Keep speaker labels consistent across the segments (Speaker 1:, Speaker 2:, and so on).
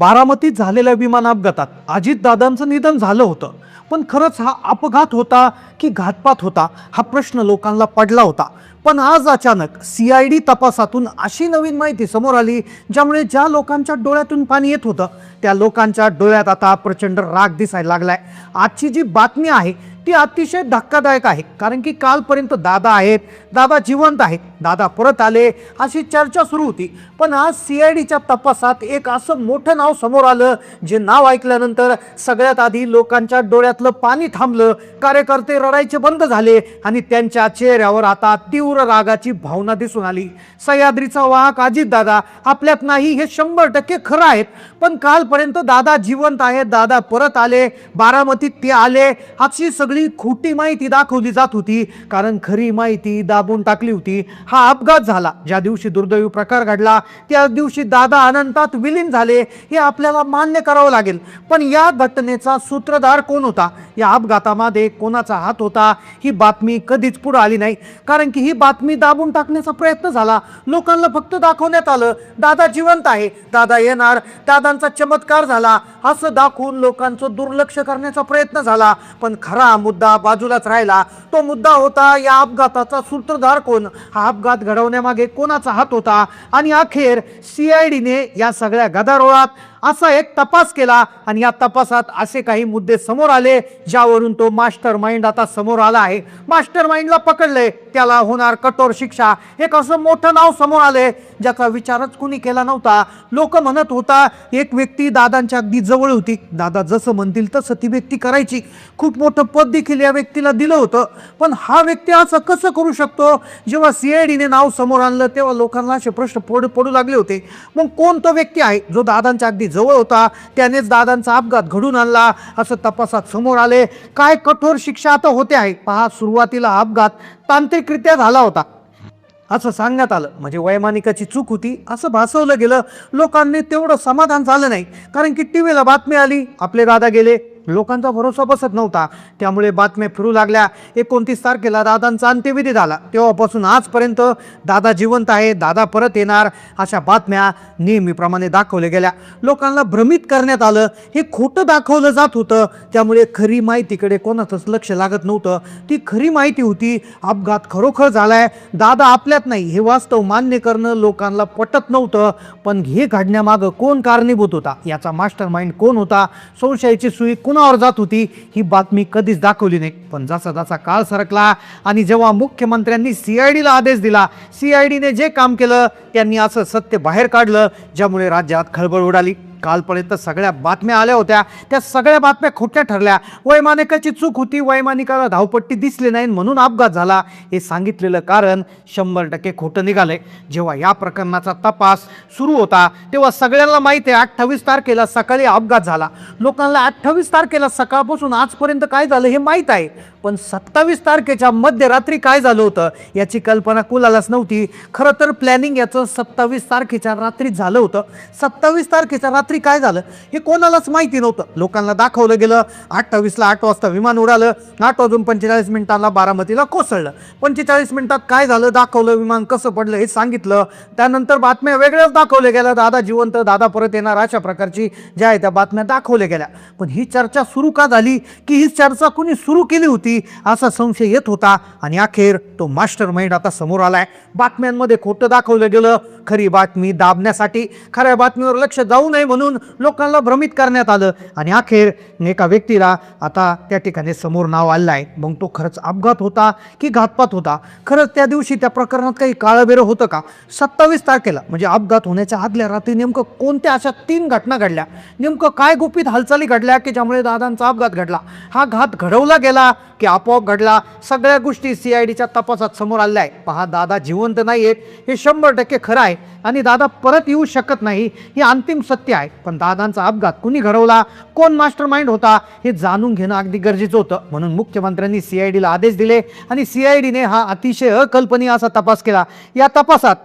Speaker 1: बारामतीत झालेल्या विमान अपघातात अजितदादांचं निधन झालं होतं. पण खरंच हा अपघात होता की घातपात होता हा प्रश्न लोकांना पडला होता. पण आज अचानक सी आय डी तपासातून अशी नवीन माहिती समोर आली ज्यामुळे ज्या लोकांच्या डोळ्यातून पाणी येत होतं त्या लोकांच्या डोळ्यात आता प्रचंड राग दिसायला लागलाय. आजची जी बातमी आहे ती अतिशय धक्कादायक आहे कारण की कालपर्यंत दादा आहेत दादा जिवंत आहेत दादा परत आले अशी चर्चा सुरू होती. पण आज सी आय डीच्या तपासात एक असं मोठं नाव समोर आलं जे नाव ऐकल्यानंतर सगळ्यात आधी लोकांच्या डोळ्यातलं पाणी थांबलं कार्यकर्ते रडायचे बंद झाले आणि त्यांच्या चेहऱ्यावर आता तीव्र रागाची भावना दिसून आली. सह्याद्रीचा वाहक अजितदादा आपल्यात नाही हे शंभर टक्के खरं आहेत. पण कालपर्यंत दादा जिवंत आहेत दादा परत आले बारामतीत ते आले. अशी सगळी खोटी माहिती दाखवली जात होती कारण खरी माहिती दाबून टाकली होती. हा अपघात झाला. ज्या दिवशी दुर्दैवी प्रकार घडला त्या दिवशी दादा अनंतात विलीन झाले हे आपल्याला मान्य करावं लागेल. पण या घटनेचा सूत्रधार कोण होता? या अपघातामध्ये कोणाचा हात होता? ही बातमी कधीच पुढे आली नाही. कारण की ही बातमी दाबून टाकण्याचा प्रयत्न झाला. लोकांना फक्त दाखवण्यात आलं दादा जिवंत आहे. दादा येणार दादांचा चमत्कार झाला. असं दाखवून लोकांचं दुर्लक्ष करण्याचा प्रयत्न झाला. पण खरा मुद्दा बाजूलाच राहिला. तो मुद्दा होता या अपघाताचा सूत्रधार कोण? हा अपघात घडवण्यामागे कोणाचा हात होता? आणि अखेर सी आय डीने या सगळ्या गदारोळात असा एक तपास केला आणि या तपासात असे काही मुद्दे समोर आले ज्यावरून तो मास्टर माइंड आता समोर आला आहे. मास्टर माइंडला पकडले त्याला होणार कठोर शिक्षा. एक असं मोठं नाव समोर आले ज्याचा विचारच कुणी केला नव्हता. लोक म्हणत होता एक व्यक्ती दादांच्या अगदी जवळ होती. दादा जसं म्हणतील तसं ती व्यक्ती करायची. खूप मोठं पद देखील या व्यक्तीला दिलं होतं. पण हा व्यक्ती असं कसं करू शकतो? जेव्हा सी आय डीने नाव समोर आणलं तेव्हा लोकांना असे प्रश्न पडू पडू लागले होते. मग कोण तो व्यक्ती आहे जो दादांच्या अगदी जवळ होता त्यानेच दादांचा अपघात घडून आणला असं तपासात समोर आले. काय कठोर शिक्षा आता होते आहे? पहा सुरुवातीला अपघात तांत्रिकरित्या झाला होता. असं सांगण्यात आलं. म्हणजे वैमानिकाची चूक होती असं भासवलं गेलं. लोकांनी तेवढं समाधान झालं नाही कारण की टी व्हीला बातमी आली आपले दादा गेले. लोकांचा भरोसा बसत नव्हता. त्यामुळे बातम्या फिरू लागल्या. एकोणतीस तारखेला दादांचा अंत्यविधी झाला. तेव्हापासून आजपर्यंत दादा जिवंत आहे दादा परत येणार अशा बातम्या नेहमीप्रमाणे दाखवल्या गेल्या. लोकांना भ्रमित करण्यात आलं. हे खोटं दाखवलं जात होतं. त्यामुळे खरी माहितीकडे कोणाचंच लक्ष लागत नव्हतं. ती खरी माहिती होती अपघात खरोखर झालाय. दादा आपल्यात नाही हे वास्तव मान्य करणं लोकांना पटत नव्हतं. पण हे घडण्यामागं कोण कारणीभूत होता? याचा मास्टर माइंड कोण होता? संशयाची सुई कुणावर जात होती ही बातमी कधीच दाखवली नाही. पण जसा जसा काळ सरकला आणि जेव्हा मुख्यमंत्र्यांनी सी आय डीला आदेश दिला सी आय डीने जे काम केलं त्यांनी असं सत्य बाहेर काढलं ज्यामुळे राज्यात खळबळ उडाली. कालपर्यंत सगळ्या बातम्या आल्या होत्या. त्या सगळ्या बातम्या खोट्या ठरल्या. वैमानिकाची चूक होती. वैमानिकाला धावपट्टी दिसली नाही म्हणून अपघात झाला. हे सांगितलेलं कारण शंभर टक्के खोटं निघालंय. जेव्हा या प्रकरणाचा तपास सुरू होता तेव्हा सगळ्यांना माहिती आहे अठ्ठावीस तारखेला सकाळी अपघात झाला. लोकांना अठ्ठावीस तारखेला सकाळपासून आजपर्यंत काय झालं हे माहीत आहे. पण सत्तावीस तारखेच्या मध्यरात्री काय झालं होतं याची कल्पना कुलालाच नव्हती. खरं तर प्लॅनिंग याचं सत्तावीस तारखेच्या रात्री झालं होतं. सत्तावीस तारखेच्या रात्री काय झालं हे कोणालाच माहिती नव्हतं. लोकांना दाखवलं गेलं अठ्ठावीसला आठ वाजता विमान उडालं आठ वाजून पंचेचाळीस मिनिटांना बारामतीला कोसळलं. पंचेचाळीस मिनिटात काय झालं दाखवलं विमान कसं पडलं हे सांगितलं. त्यानंतर बातम्या वेगळ्याच दाखवल्या गेल्या. दादा जिवंत दादा परत येणार अशा प्रकारची ज्या आहे त्या बातम्या दाखवल्या गेल्या. पण ही चर्चा सुरू का झाली? की ही चर्चा कुणी सुरू केली होती? असा संशय येत होता आणि अखेर तो मास्टर माइंड आता समोर आलाय. बातम्यांमध्ये खोटं दाखवलं गेलं. खरी बातमी दाबण्यासाठी खऱ्या बातमीवर लक्ष जाऊ नये म्हणून म्हणून लोकांना भ्रमित करण्यात आलं. आणि अखेर एका व्यक्तीला आता त्या ठिकाणी समोर नाव आलं आहे मग तो खरंच अपघात होता की घातपात होता? खरंच त्या दिवशी त्या प्रकरणात काही काळबेरं होतं का? सत्तावीस तारखेला म्हणजे अपघात होण्याच्या आदल्या रात्री नेमकं कोणत्या अशा तीन घटना घडल्या? नेमकं काय गुपित हालचाली घडल्या की ज्यामुळे दादांचा अपघात घडला? हा घात घडवला गेला की आपोआप घडला? सगळ्या गोष्टी सी आय डीच्या तपासात समोर आल्या आहे पहा दादा जिवंत नाही आहेत हे शंभर टक्के खरं आहे. आणि दादा परत येऊ शकत नाही. हे अंतिम सत्य आहे. पण दादांचा अपघात कुणी घडवला? कोण मास्टर माइंड होता? हे जाणून घेणं अगदी गरजेचं होतं. म्हणून मुख्यमंत्र्यांनी सी आय डीला आदेश दिले आणि सी आय डीने हा अतिशय अकल्पनीय असा तपास केला. या तपासात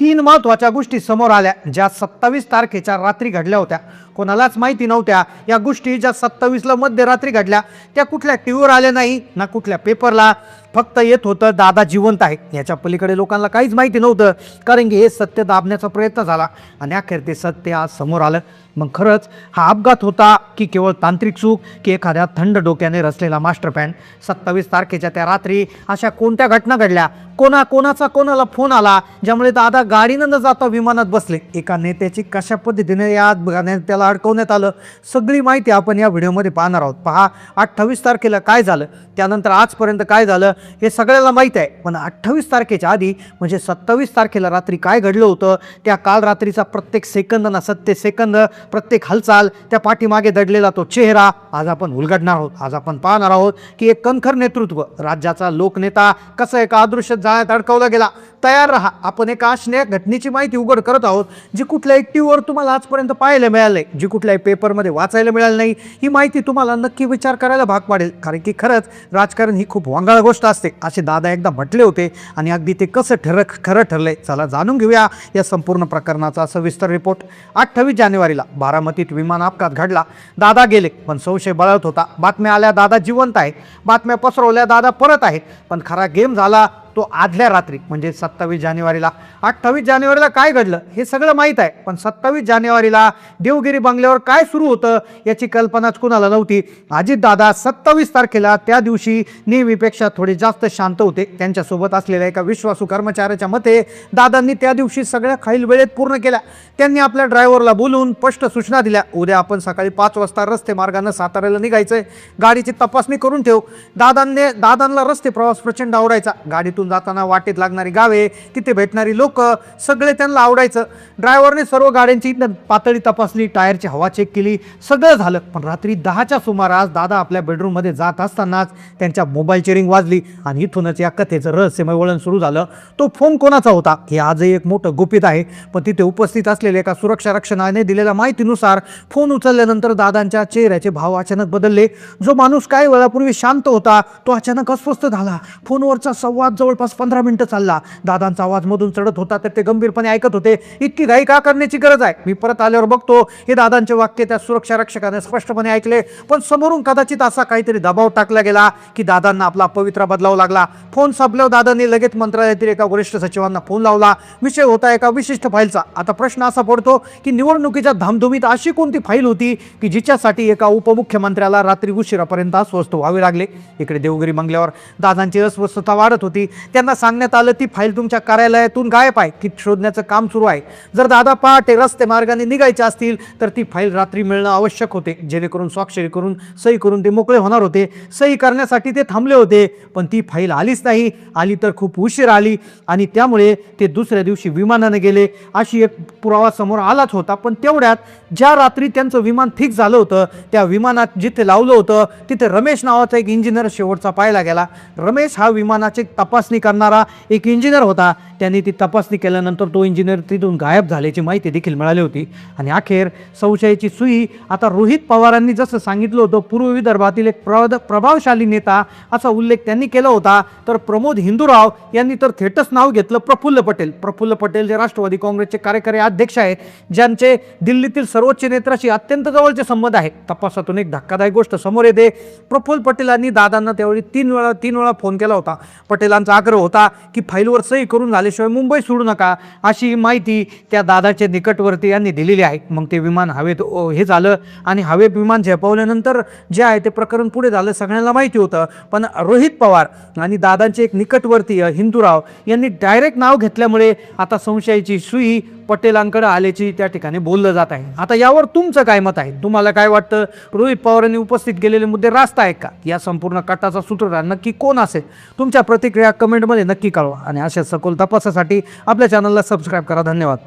Speaker 1: तीन महत्त्वाच्या गोष्टी समोर आल्या ज्या सत्तावीस तारखेच्या रात्री घडल्या होत्या. कोणालाच माहिती नव्हत्या. या गोष्टी ज्या सत्तावीसला मध्यरात्री घडल्या त्या कुठल्या टी व्हीवर आल्या नाही ना कुठल्या पेपरला फक्त येत होतं दादा जिवंत आहे. याच्या पलीकडे लोकांना काहीच माहिती नव्हतं कारण की हे सत्य दाबण्याचा प्रयत्न झाला. आणि अखेर ते सत्य आज समोर आलं. मग खरंच हा अपघात होता की केवळ तांत्रिक चूक की एखाद्या थंड डोक्याने रचलेला मास्टर पॅन? सत्तावीस तारखेच्या त्या रात्री अशा कोणत्या घटना घडल्या? कोणा कोणाचा कोणाला फोन आला ज्यामुळे दादा गाडीनं न जाता विमानात बसले? एका नेत्याची कशा पद्धतीने या अपघाताने त्याला अडकवण्यात आलं? सगळी माहिती आपण या व्हिडिओमध्ये पाहणार आहोत. पहा अठ्ठावीस तारखेला काय झालं? त्यानंतर आजपर्यंत काय झालं? हे सगळ्याला माहीत आहे. पण अठ्ठावीस तारखेच्या आधी म्हणजे सत्तावीस तारखेला रात्री काय घडलं होतं त्या काल रात्रीचा प्रत्येक सेकंद ना सत्य सेकंद प्रत्येक हालचाल त्या पाठीमागे दडलेला तो चेहरा आज आपण उलगडणार आहोत. आज आपण पाहणार आहोत की एक कणखर नेतृत्व राज्याचा लोकनेता कसं एका अदृश्य जाळ्यात अडकवला गेला. तयार राहा. आपण एका असण्या घटनेची माहिती उघड करत आहोत जी कुठल्याही टीव्हीवर तुम्हाला आजपर्यंत पाहायला मिळालं नाही. जी कुठल्याही पेपरमध्ये वाचायला मिळाली नाही ही माहिती तुम्हाला नक्की विचार करायला भाग पाडेल. कारण की खरंच राजकारण ही खूप वांगाळ गोष्ट असते. असे दादा एकदा म्हटले होते आणि अगदी ते कसं ठर खरं ठरलंय चला जाणून घेऊया या संपूर्ण प्रकरणाचा सविस्तर रिपोर्ट. अठ्ठावीस जानेवारीला बारामतीत विमान अपघात घडला. दादा गेले पण संशय बळत होता. बातम्या आल्या दादा जिवंत आहे. बातम्या पसरवल्या दादा परत आहेत पण खरा गेम झाला तो आदल्या रात्री म्हणजे सत्तावीस जानेवारीला. अठ्ठावीस जानेवारीला काय घडलं? हे सगळं माहीत आहे. पण सत्तावीस जानेवारीला देवगिरी बंगल्यावर काय सुरू होतं याची कल्पनाच कुणाला नव्हती. अजितदादा सत्तावीस तारखेला त्या दिवशी नेहमीपेक्षा थोडे जास्त शांत होते. त्यांच्यासोबत असलेल्या एका विश्वासू कर्मचाऱ्याच्या मते दादांनी त्या दिवशी सगळ्या खाईल वेळेत पूर्ण केल्या. त्यांनी आपल्या ड्रायव्हरला बोलून स्पष्ट सूचना दिल्या. उद्या आपण सकाळी पाच वाजता रस्ते मार्गानं साताऱ्याला निघायचंय. गाडीची तपासणी करून ठेव. दादांनी दादांना रस्ते प्रवास प्रचंड आवडायचा. गाडीतून जाताना वाटेत लागणारी गावे तिथे भेटणारी लोक सगळे त्यांना आवडायचं. ड्रायव्हरने सर्व गाड्यांची पातळी तपासली टायरची हवा चेक केली सगळं झालं. पण रात्री दहाच्या सुमारास दादा आपल्या बेडरूममध्ये जात असतानाच त्यांच्या मोबाईलची रिंग वाजली आणि इथूनच या कथेचं रहस्यमय वळण सुरू झालं. तो फोन कोणाचा होता? हे आजही एक मोठं गुपित आहे. पण तिथे उपस्थित असलेल्या एका सुरक्षा रक्षणाने दिलेल्या माहितीनुसार फोन उचलल्यानंतर दादांच्या चेहऱ्याचे भाव अचानक बदलले. जो माणूस काही वेळापूर्वी शांत होता तो अचानक अस्वस्थ झाला. फोनवरचा संवाद जवळ जवळपास पंधरा मिनिटं चालला. दादांचा आवाज मधून चढत होता तर ते गंभीरपणे ऐकत होते इतकी घाई का करण्याची गरज आहे? मी परत आल्यावर बघतो हे दादांचे वाक्य त्या सुरक्षा रक्षकाने स्पष्टपणे ऐकले पण समोरून कदाचित असा काहीतरी दबाव टाकला गेला की दादांना आपला पवित्रा बदलावा लागला. फोन संपल्यावर दादांनी लगेच मंत्रालयातील एका वरिष्ठ सचिवांना फोन लावला. विषय होता एका विशिष्ट फाईलचा. आता प्रश्न असा पडतो की निवडणुकीच्या धामधुमीत अशी कोणती फाईल होती की जिच्यासाठी एका उपमुख्यमंत्र्याला रात्री उशिरापर्यंत अस्वस्थ व्हावे लागले? इकडे देवगिरी मंगल्यावर दादांची अस्वस्थता वाढत होती. त्यांना सांगण्यात आलं ती फाईल तुमच्या कार्यालयातून गायब आहे. की शोधण्याचं काम सुरू आहे. जर दादा पहाटे रस्ते मार्गाने निघायचे असतील तर ती फाईल रात्री मिळणं आवश्यक होते. जेणेकरून स्वाक्षरी करून सही करून ते मोकळे होणार होते. सही करण्यासाठी ते थांबले होते पण ती फाईल आलीच नाही. आली तर खूप उशीर आली आणि त्यामुळे ते दुसऱ्या दिवशी विमानाने गेले. अशी एक पुरावा समोर आलाच होता पण तेवढ्यात ज्या रात्री त्यांचं विमान फिक्स झालं होतं त्या विमानात जिथे लावलं होतं तिथे रमेश नावाचा एक इंजिनियर शेवटचा पाहायला गेला. रमेश हा विमानाचे तपासणी करणारा एक इंजिनियर होता. त्यांनी ती तपासणी केल्यानंतर तो इंजिनियर तिथून गायब झाल्याची माहिती देखील मिळाली होती. आणि अखेर संशयाची सुई आता रोहित पवारांनी जसं सांगितलं होतं पूर्व विदर्भातील एक प्रद प्रभावशाली नेता असा उल्लेख त्यांनी केला होता. तर प्रमोद हिंदूराव यांनी तर थेटच नाव घेतलं प्रफुल्ल पटेल. प्रफुल्ल पटेल जे राष्ट्रवादी काँग्रेसचे कार्यकारी अध्यक्ष आहेत ज्यांचे दिल्लीतील सर्वोच्च नेत्राशी अत्यंत जवळचे संबंध आहेत. तपासातून एक धक्कादायक गोष्ट समोर येते. प्रफुल्ल पटेलांनी दादांना त्यावेळी तीन वेळा तीन वेळा फोन केला होता. पटेलांचा आग्रह होता की फाईलवर सही करून झाल्याशिवाय मुंबई सोडू नका अशी माहिती त्या दादाच्या निकटवर्ती यांनी दिलेली आहे. मग ते विमान हवेत ओ, हे झालं आणि हवेत विमान झेपावल्यानंतर जे आहे ते प्रकरण पुढे झालं सगळ्यांना माहिती होतं. पण रोहित पवार आणि दादांचे एक निकटवर्तीय हिंदूराव यांनी डायरेक्ट नाव घेतल्यामुळे आता संशयाची सुई पटेलांकडे आल्याची त्या ठिकाणी बोललं जात आहे. आता यावर तुमचं काय मत आहे? तुम्हाला काय वाटतं? रोहित पवारांनी उपस्थित केलेले मुद्दे रास्त आहेत का? या संपूर्ण कटाचा सूत्रधार नक्की कोण असेल? तुमच्या प्रतिक्रिया कमेंटमध्ये नक्की कळवा. आणि अशा सखोल तपासासाठी आपल्या चॅनलला सबस्क्राईब करा. धन्यवाद.